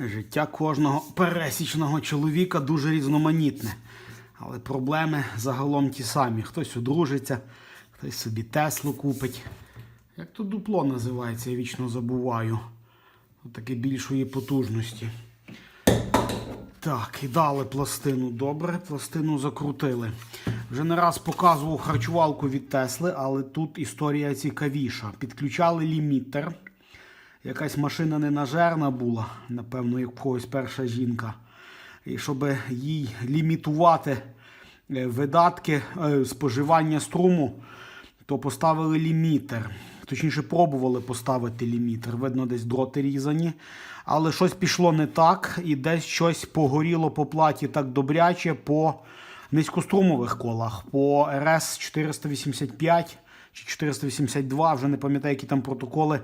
Життя кожного пересічного чоловіка дуже різноманітне. Але проблеми загалом ті самі. Хтось одружиться, хтось собі Теслу купить. Як то дупло називається, я вічно забуваю. Таке більшої потужності. Так, і дали пластину. Добре, пластину закрутили. Вже не раз показував харчувалку від Тесли, але тут історія цікавіша. Підключали лімітер. Якась машина ненажерна була, напевно, як когось перша жінка. І щоб їй лімітувати е, видатки е, споживання струму, то поставили лімітер. Точніше, пробували поставити лімітер. Видно, десь дроти різані. Але щось пішло не так, і десь щось погоріло по платі так добряче по низькострумових колах, по РС 485 чи 482, вже не пам'ятаю, які там протоколи.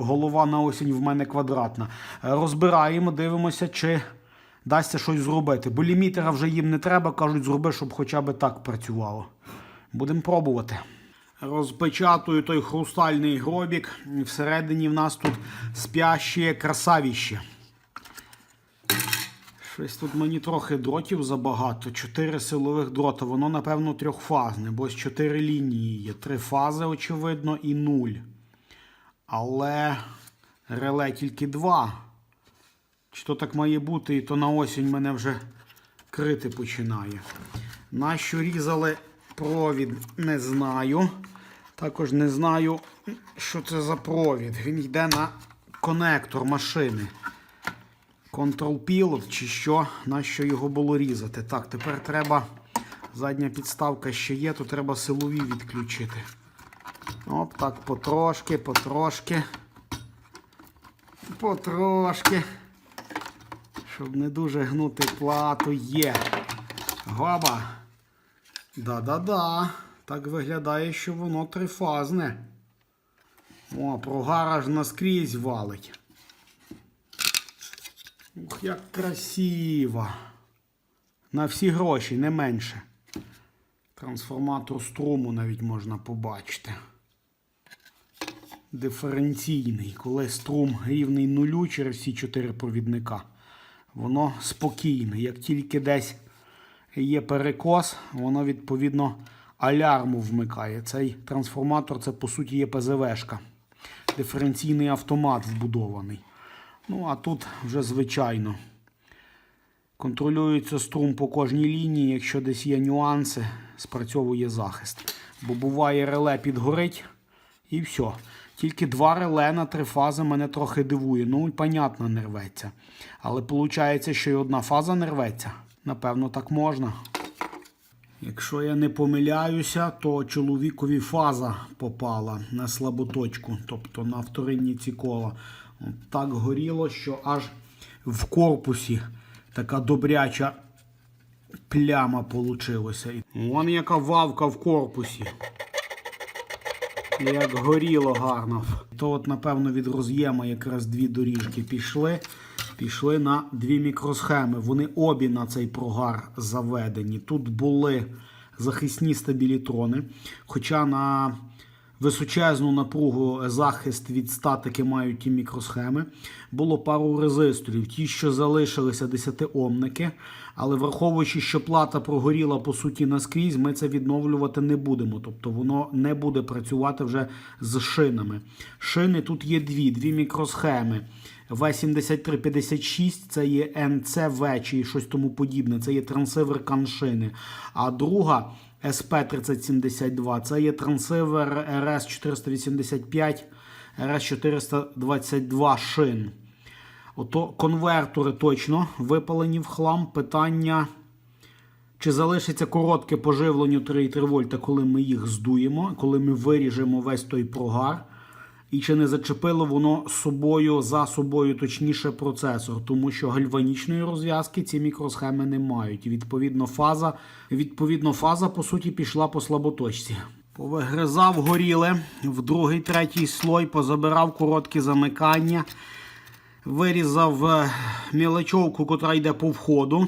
Голова на осінь в мене квадратна. Е, Розбираємо, дивимося, чи дасться щось зробити. Бо лімітера вже їм не треба, кажуть, зроби, щоб хоча б так працювало. Будемо пробувати. Розпечатую той хрустальний гробік. Всередині в нас тут спяще красавіще. Щось тут мені трохи дротів забагато. Чотири силових дрота. Воно, напевно, трьохфазне, бо з чотири лінії є. Три фази, очевидно, і нуль. Але реле тільки два. Чи то так має бути, і то на осінь мене вже крити починає. Нащо різали провід, не знаю. Також не знаю, що це за провід. Він йде на конектор машини. Control Pilot чи що, на що його було різати. Так, тепер треба. Задня підставка ще є, то треба силові відключити. Оп, так, потрошки, потрошки. Потрошки. Щоб не дуже гнути плату є. Гоба. Да-да-да. Так виглядає, що воно трифазне. О, прогар аж наскрізь валить. Ух, як красиво. На всі гроші, не менше. Трансформатор струму навіть можна побачити. Диференційний, коли струм рівний нулю через всі чотири провідника. Воно спокійне. Як тільки десь є перекос, воно відповідно алярму вмикає. Цей трансформатор це по суті є ПЗВшка. Диференційний автомат вбудований. Ну, а тут вже звичайно. Контролюється струм по кожній лінії. Якщо десь є нюанси, спрацьовує захист. Бо буває реле підгорить і все. Тільки два реле на три фази мене трохи дивує. Ну, понятно, не рветься. Але виходить, що й одна фаза не рветься. Напевно, так можна. Якщо я не помиляюся, то чоловікові фаза попала на слаботочку, тобто на вторинні ці кола. Так горіло, що аж в корпусі така добряча пляма получилася. Вон яка вавка в корпусі. Як горіло гарно. То от, напевно, від роз'єма якраз дві доріжки пішли. Пішли на дві мікросхеми. Вони обі на цей прогар заведені. Тут були захисні стабілітрони. Хоча на височезну напругу захист від статики мають ті мікросхеми. Було пару резисторів. Ті, що залишилися 10-омники. Але враховуючи, що плата прогоріла по суті наскрізь, ми це відновлювати не будемо. Тобто воно не буде працювати вже з шинами. Шини тут є дві, дві мікросхеми. В7356 це є НЦВ чи щось тому подібне. Це є трансивер каншини. А друга СП3072 це є трансивер РС485, РС422 шин. Ото конвертори точно випалені в хлам. Питання, чи залишиться коротке поживлення 3,3 вольта, коли ми їх здуємо, коли ми виріжемо весь той прогар. І чи не зачепило воно собою за собою, точніше, процесор, тому що гальванічної розв'язки ці мікросхеми не мають. Відповідно, фаза, відповідно, фаза, по суті, пішла по слаботочці. Повигризав горіле, в другий, третій слой позабирав короткі замикання. Вирізав е, мілочовку, котра йде по входу.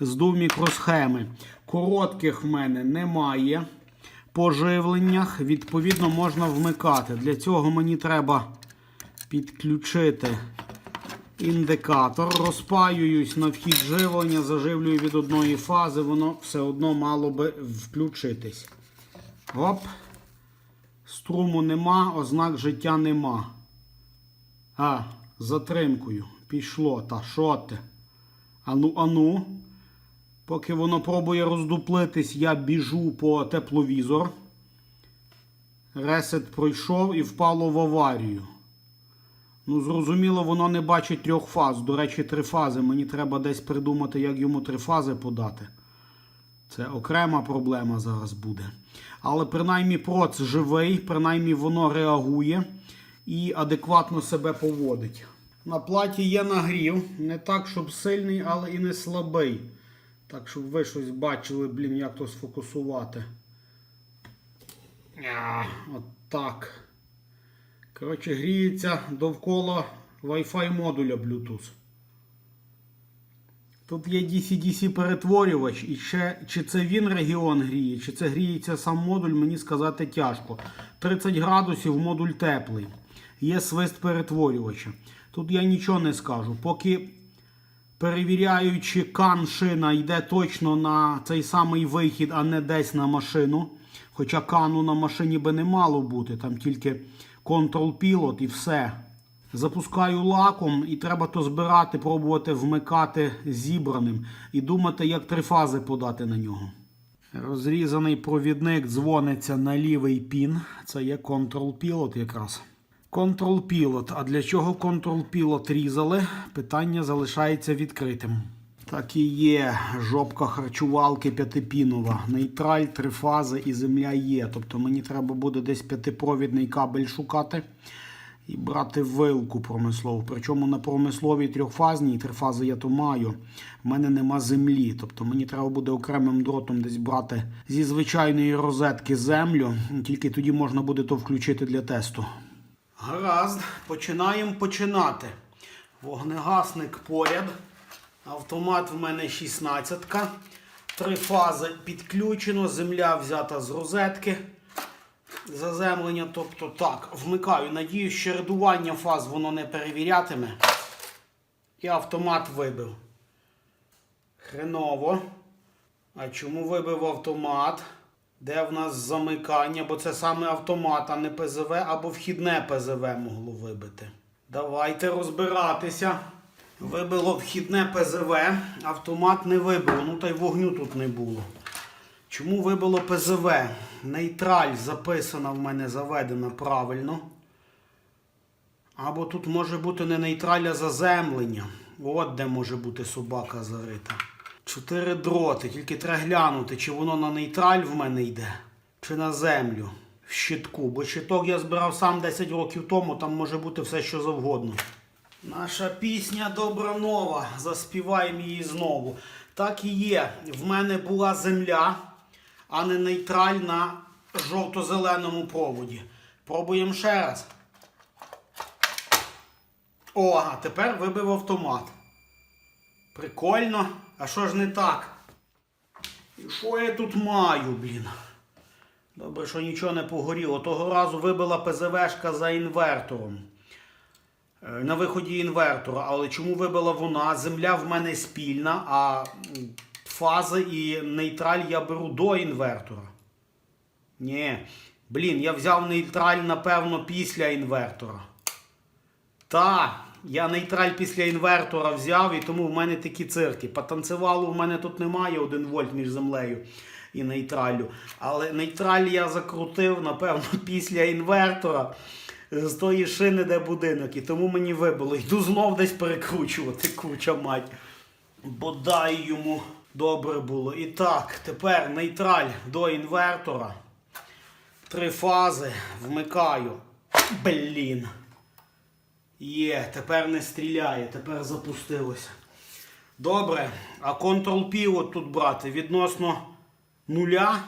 Здув мікросхеми. Коротких в мене немає. По живленнях, відповідно, можна вмикати. Для цього мені треба підключити індикатор. Розпаююсь на вхід живлення, заживлюю від одної фази, воно все одно мало би включитись. Оп. Струму нема, ознак життя нема. А, затримкою. Пішло. Та що ти? Ану, ану. Поки воно пробує роздуплитись, я біжу по тепловізор. Ресет пройшов і впало в аварію. Ну, зрозуміло, воно не бачить трьох фаз. До речі, три фази. Мені треба десь придумати, як йому три фази подати. Це окрема проблема зараз буде. Але принаймні проц живий, принаймні воно реагує і адекватно себе поводить. На платі є нагрів. Не так, щоб сильний, але і не слабий. Так, щоб ви щось бачили, блін, як то сфокусувати. А, от так. Коротше, гріється довкола Wi-Fi модуля Bluetooth. Тут є DC-DC перетворювач, і ще чи це він регіон гріє, чи це гріється сам модуль, мені сказати тяжко. 30 градусів модуль теплий. Є свист перетворювача. Тут я нічого не скажу. Поки перевіряючи, кан шина йде точно на цей самий вихід, а не десь на машину. Хоча кану на машині би не мало бути, там тільки Control Pilot і все. Запускаю лаком і треба то збирати, пробувати вмикати зібраним і думати, як три фази подати на нього. Розрізаний провідник дзвониться на лівий пін. Це є Control Pilot якраз. Control Pilot. А для чого Control Pilot різали? Питання залишається відкритим. Так і є жопка харчувалки п'ятипінова. Нейтраль, три фази і земля є. Тобто мені треба буде десь п'ятипровідний кабель шукати і брати вилку промислову. Причому на промисловій трьохфазній, три фази я то маю. В мене нема землі. Тобто мені треба буде окремим дротом десь брати зі звичайної розетки землю. Тільки тоді можна буде то включити для тесту. Гаразд, починаємо починати. Вогнегасник поряд. Автомат в мене 16. Три фази підключено, земля взята з розетки. Заземлення, тобто так, вмикаю. Надіюсь, що редування фаз воно не перевірятиме. І автомат вибив. Хреново. А чому вибив автомат? Де в нас замикання? Бо це саме автомат, а не ПЗВ або вхідне ПЗВ могло вибити. Давайте розбиратися. Вибило вхідне ПЗВ, автомат не вибило, ну та й вогню тут не було. Чому вибило ПЗВ? Нейтраль записана в мене заведена правильно. Або тут може бути не нейтраль, а заземлення. От де може бути собака зарита. Чотири дроти, тільки треба глянути, чи воно на нейтраль в мене йде, чи на землю в щитку. Бо щиток я збирав сам 10 років тому, там може бути все, що завгодно. Наша пісня добра нова. Заспіваємо її знову. Так і є. В мене була земля, а не нейтраль на жовто-зеленому проводі. Пробуємо ще раз. О, а тепер вибив автомат. Прикольно. А що ж не так? І що я тут маю, блін? Добре, що нічого не погоріло. Того разу вибила ПЗВшка за інвертором. Е, На виході інвертора. Але чому вибила вона? Земля в мене спільна, а фази і нейтраль я беру до інвертора. Ні. Блін, я взяв нейтраль, напевно, після інвертора. Та, я нейтраль після інвертора взяв, і тому в мене такі цирки. Потанцевалу в мене тут немає 1 вольт між землею і нейтраллю. Але нейтраль я закрутив, напевно, після інвертора з тої шини, де будинок. І тому мені вибило. Йду знов десь перекручувати, куча мать. Бодай йому добре було. І так, тепер нейтраль до інвертора. Три фази. Вмикаю. Блін. Є, тепер не стріляє, тепер запустилося. Добре, а Ctrl P от тут брати відносно нуля,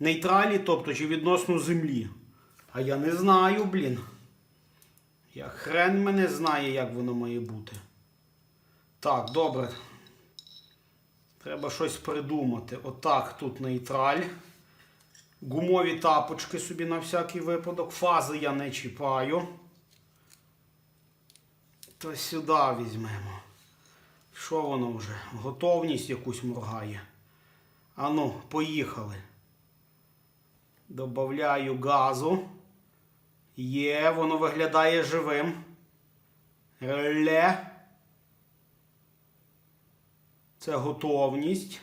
нейтралі, тобто чи відносно землі. А я не знаю, блін. Я хрен мене знає, як воно має бути. Так, добре. Треба щось придумати. Отак тут нейтраль. Гумові тапочки собі на всякий випадок. Фази я не чіпаю. То сюди візьмемо. Що воно вже? Готовність якусь моргає. Ану, поїхали. Добавляю газу. Є, воно виглядає живим. Реле. Це готовність.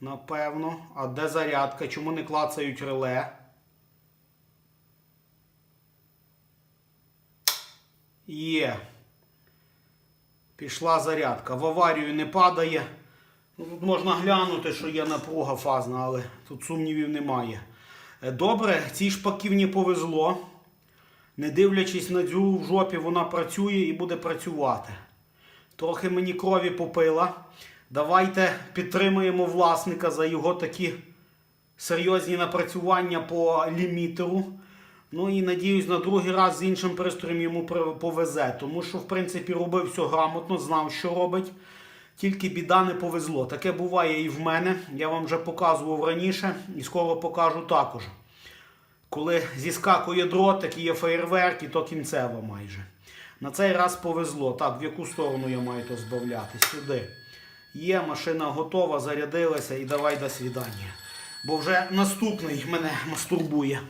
Напевно. А де зарядка? Чому не клацають реле? Є. Пішла зарядка. В аварію не падає. Ну, Тут можна глянути, що є напруга фазна, але тут сумнівів немає. Е, Добре, цій шпаківні повезло. Не дивлячись на дзю в жопі, вона працює і буде працювати. Трохи мені крові попила. Давайте підтримуємо власника за його такі серйозні напрацювання по лімітеру. Ну і надіюсь, на другий раз з іншим пристроєм йому повезе. Тому що, в принципі, робив все грамотно, знав, що робить. Тільки біда не повезло. Таке буває і в мене. Я вам вже показував раніше і скоро покажу також. Коли зіскакує дротик і є феєрверк, і то кінцево майже. На цей раз повезло. Так, в яку сторону я маю то збавляти? Сюди. Є, машина готова, зарядилася і давай до свідання. Бо вже наступний мене мастурбує.